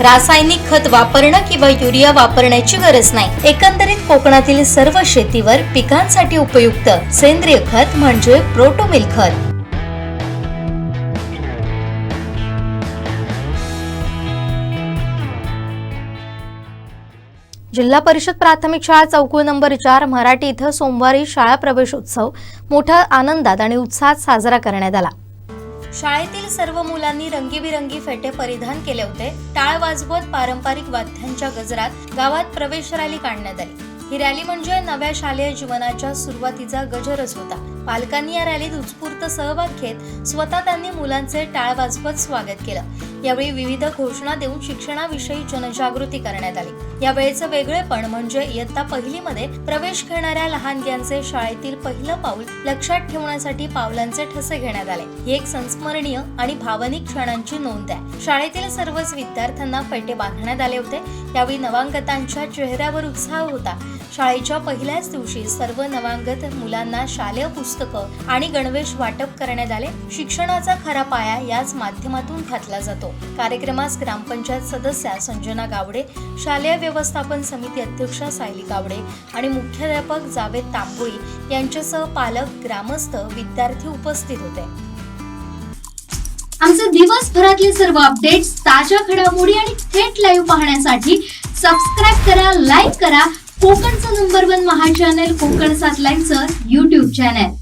रासायनिक खत वापरणं किंवा युरिया वापरण्याची गरज नाही. एकंदरीत कोकणातील सर्व शेतीवर पिकांसाठी उपयुक्त सेंद्रिय खत म्हणजे प्रोटोमिल खत. जिल्हा परिषद प्राथमिक शाळा चौकूळ नंबर चार मराठी इथं सोमवारी शाळा प्रवेशोत्सव मोठ्या आनंदात आणि उत्साहात साजरा करण्यात आला. शाळेतील सर्व मुलांनी रंगीबिरंगी फेटे परिधान केले होते. टाळ वाजवत पारंपरिक वाद्यांच्या गजरात गावात प्रवेश रॅली काढण्यात आली. ही रॅली म्हणजे नव्या शालेय जीवनाच्या सुरुवातीचा गजरच होता. पालकांनी या रॅलीत उत्स्फूर्त सहभाग घेत स्वतः त्यांनी मुलांचे टाळ वाजवत स्वागत केलं. यावेळी विविध घोषणा देऊन शिक्षणाविषयी जनजागृती करण्यात आली. यावेळेचं वेगळेपण म्हणजे इयत्ता पहिलीमध्ये प्रवेश घेणाऱ्या लहानग्यांचे शाळेतील पहिलं पाऊल लक्षात ठेवण्यासाठी पावलांचे ठसे घेण्यात आले. ही एक संस्मरणीय आणि भावनिक क्षणांची नोंद आहे. शाळेतील सर्वच विद्यार्थ्यांना फेटे बांधण्यात आले होते. यावेळी नवांगतांच्या चेहऱ्यावर उत्साह होता. शाळेच्या पहिल्याच दिवशी सर्व नवांगत मुलांना शालेय पुस्तकं आणि गणवेश वाटप करण्यात आले. शिक्षणाचा खरा पाया याच माध्यमातून घातला जातो. कार्यक्रमास ग्रामपंचायत सदस्या संजना गावडे शालेय व्यवस्थापन समिती अध्यक्षा सायली गावडे आणि मुख्याध्यापक जावेद तांबोळी यांच्यासह पालक ग्रामस्थ विद्यार्थी उपस्थित होते. आमचे दिवसभरातले सर्व अपडेट्स ताज्या घडामोडी आणि थेट लाईव्ह पाहण्यासाठी सबस्क्राईब करा लाईक करा. कोकणचं नंबर वन महा चॅनल कोकण सात लाईव्हचं युट्यूब चॅनल